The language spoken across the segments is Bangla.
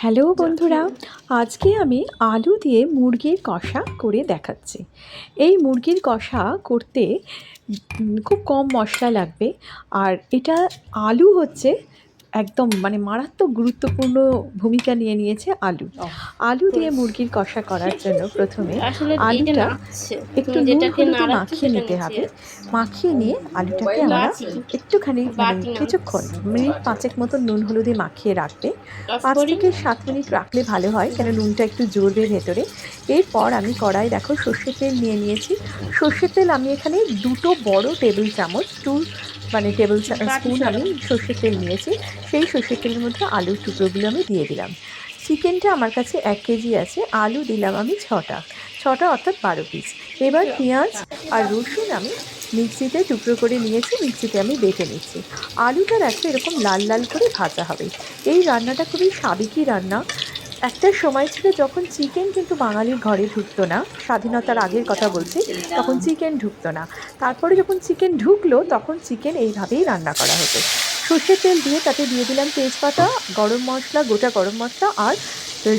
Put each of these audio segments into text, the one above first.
হ্যালো বন্ধুরা আজকে আমি আলু দিয়ে মুরগির কষা করে দেখাচ্ছি। এই মুরগির কষা করতে খুব কম মশলা লাগবে। আর এটা আলু হচ্ছে একদম মানে মারাত্মক গুরুত্বপূর্ণ ভূমিকা নিয়ে নিয়েছে আলু। আলু দিয়ে মুরগির কষা করার জন্য প্রথমে আলুটা একটু নুন মাখিয়ে নিতে হবে। মাখিয়ে নিয়ে আলুটাকে আমরা একটুখানি মানে। কিছুক্ষণ মিনিট পাঁচেক মতো নুন হলুদে মাখিয়ে রাখবে। পাঁচ থেকে সাত মিনিট রাখলে ভালো হয় কেন নুনটা একটু জড়বে ভেতরে। এরপর আমি কড়াই দেখো সর্ষের তেল নিয়ে নিয়েছি। সর্ষের তেল আমি এখানে দুটো বড় টেবিল চামচ টু মানে টেবিল স্পুন আমি সর্ষের তেল নিয়েছি। সেই সর্ষের তেলের মধ্যে আলুর টুকরোগুলো আমি দিয়ে দিলাম। চিকেনটা আমার কাছে এক কেজি আছে আলু দিলাম আমি ছটা। ছটা অর্থাৎ বারো পিস এবার পেঁয়াজ আর রসুন আমি মিক্সিতে টুকরো করে নিয়েছি মিক্সিতে আমি বেটে নিচ্ছি। আলুটা দেখো এরকম লাল লাল করে ভাজা হবে। এই রান্নাটা খুবই সাবেকি রান্না। একটা সময় ছিল যখন চিকেন কিন্তু বাঙালির ঘরে ঢুকতো না। স্বাধীনতার আগের কথা বলছি, তখন চিকেন ঢুকতো না। তারপরে যখন চিকেন ঢুকলো, তখন চিকেন এইভাবেই রান্না করা হতো। সর্ষের তেল দিয়ে তাতে দিয়ে দিলাম তেজপাতা, গরম মশলা, গোটা গরম মশলা আর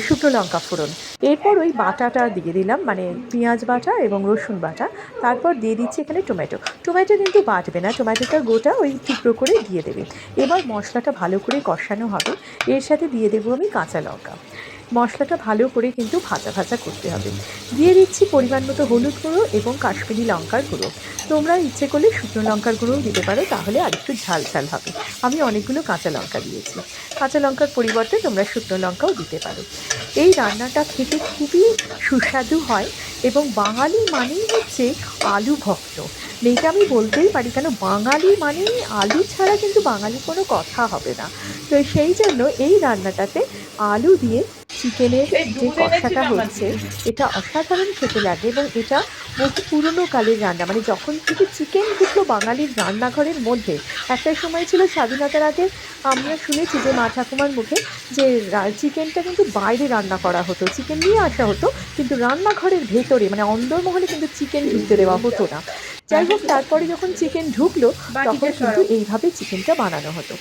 শুকনো লঙ্কা ফোড়ন। এরপর ওই বাটাটা দিয়ে দিলাম মানে পেঁয়াজ বাটা এবং রসুন বাটা। তারপর দিয়ে দিচ্ছি এখানে টমেটো। টমেটো কিন্তু বাটবে না, টমেটোটা গোটা ওই টুকরো করে দিয়ে দেবে। এবার মশলাটা ভালো করে কষানো হবে। এর সাথে দিয়ে দেবো আমি কাঁচা লঙ্কা। মশলাটা ভালো করে কিন্তু ভাজা ভাজা করতে হবে। দিয়ে দিচ্ছি পরিমাণ মতো হলুদ গুঁড়ো এবং কাশ্মীরি লঙ্কার গুঁড়ো। তোমরা ইচ্ছে করলে শুকনো লঙ্কার গুঁড়োও দিতে পারো, তাহলে আরেকটু ঝাল ঝাল হবে। আমি অনেকগুলো কাঁচা লঙ্কা দিয়েছি। কাঁচা লঙ্কার পরিবর্তে তোমরা শুকনো লঙ্কাও দিতে পারো। এই রান্নাটা খেতে খুবই সুস্বাদু হয় এবং বাঙালি মানেই হচ্ছে আলু ভক্ত। এটা আমি বলতেই পারি, কেন বাঙালি মানে আলু ছাড়া কিন্তু বাঙালি কোনো কথা হবে না। তো সেই জন্য এই রান্নাটাতে আলু দিয়ে চিকেনের যে কষাটা হচ্ছে এটা অসাধারণ খেতে লাগে এবং এটা বহু পুরনো কালের রান্না। মানে যখন থেকে চিকেন ঢুকলো বাঙালির রান্নাঘরের মধ্যে একটা সময় ছিল স্বাধীনতার আগে আমরা শুনেছি যে মা ঠাকুমার মুখে যে চিকেনটা কিন্তু বাইরে রান্না করা হতো চিকেন নিয়ে আসা হতো কিন্তু রান্নাঘরের ভেতরে মানে অন্দরমহলে কিন্তু চিকেন ঢুকতে দেওয়া হতো না। যাই হোক তারপরে যখন চিকেন ঢুকলো তখন কিন্তু এইভাবে চিকেনটা বানানো হতো।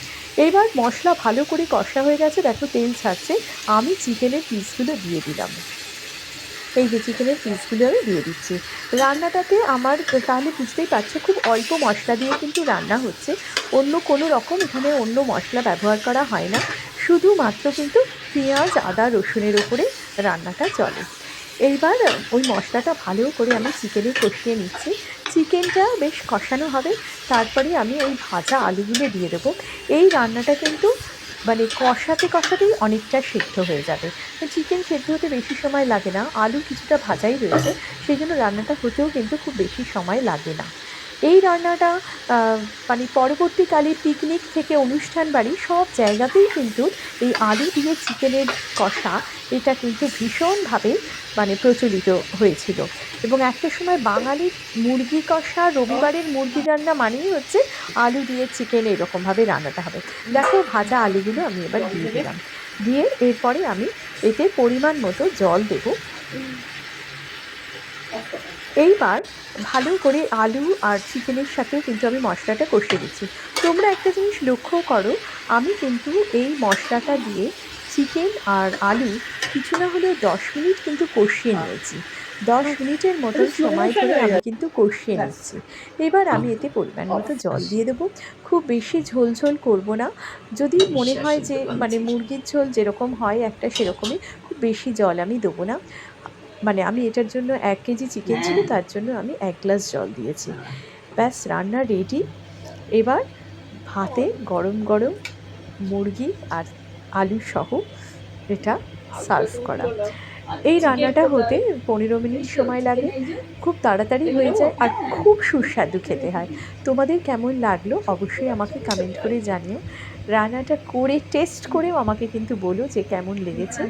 এইবার মশলা ভালো করে কষা হয়ে গেছে দেখো তেল ছাড়ছে আমি চিকেনের পিসগুলো দিয়ে দিলাম। এই যে চিকেনের পিসগুলো আমি দিয়ে দিচ্ছি। রান্নাটাতে আমার তাহলে বুঝতেই পারছ খুব অল্প মশলা দিয়ে কিন্তু রান্না হচ্ছে। অন্য কোনো রকম এখানে অন্য মশলা ব্যবহার করা হয় না। শুধুমাত্র কিন্তু পেঁয়াজ আদা রসুনের ওপরে রান্নাটা চলে। এইবার ওই মশলাটা ভালো করে আমি চিকেনে কষিয়ে নিচ্ছি। চিকেনটা বেশ কষানো হবে। তারপরে আমি ওই ভাজা আলুগুলো দিয়ে দেবো। এই রান্নাটা কিন্তু মানে কষাতে কষাতেই অনেকটা সেদ্ধ হয়ে যাবে। চিকেন সেদ্ধ হতে বেশি সময় লাগে না। আলু কিছুটা ভাজাই রয়েছে। সেই জন্য রান্নাটা হতেও কিন্তু খুব বেশি সময় লাগে না। এই রান্নাটা মানে পরবর্তীকালে পিকনিক থেকে অনুষ্ঠান বাড়ি সব জায়গাতেই কিন্তু এই আলু দিয়ে চিকেনের কষা, এটা কিন্তু ভীষণভাবে মানে প্রচলিত হয়েছিল। এবং একটা সময় বাঙালির মুরগি কষা, রবিবারের মুরগি রান্না মানেই হচ্ছে আলু দিয়ে চিকেন এরকমভাবে রান্নাটা হবে। দেখো, ভাজা আলুগুলো আমি এবার দিয়ে দিলাম। দিয়ে এরপরে আমি এতে পরিমাণ মতো জল দেব। এইবার ভালো করে আলু আর চিকেনের সাথে কিন্তু আমি মশলাটা কষিয়ে দিচ্ছি তোমরা একটা জিনিস লক্ষ্য করো আমি কিন্তু এই মশলাটা দিয়ে চিকেন আর আলু কিছু না হলেও দশ মিনিট কিন্তু কষিয়ে নিয়েছি। দশ মিনিটের মতো সময় ধরে আমি কিন্তু কষিয়ে নিচ্ছি। এবার আমি এতে পরিমাণ মতো জল দিয়ে দেবো। খুব বেশি ঝোল ঝোল করব না। যদি মনে হয় যে মানে মুরগির ঝোল যেরকম হয় একটা সেরকমই খুব বেশি জল আমি দেবো না। মানে আমি এটার জন্য এক কেজি চিকেন ছিল তার জন্য আমি এক গ্লাস জল দিয়েছি। ব্যাস রান্না রেডি এবার ভাতে গরম গরম মুরগি আর আলু সহ এটা সার্ভ করা এই রান্নাটা হতে পনেরো মিনিট সময় লাগে। খুব তাড়াতাড়ি হয়ে যায় আর খুব সুস্বাদু খেতে হয়। তোমাদের কেমন লাগল অবশ্যই আমাকে কমেন্ট করে জানিও। রান্নাটা করে টেস্ট করেও আমাকে কিন্তু বলো যে কেমন লেগেছে।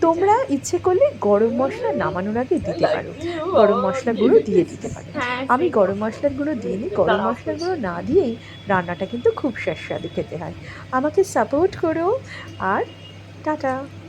তোমরা ইচ্ছে করলে গরম মশলা নামানোর আগে দিতে পারো। গরম মশলা গুঁড়ো দিয়ে দিতে পারো। আমি গরম মশলার গুঁড়ো দিইনি। গরম মশলার গুঁড়ো না দিয়েই রান্নাটা কিন্তু খুব সুস্বাদু খেতে হয়। আমাকে সাপোর্ট করো আর টাটা।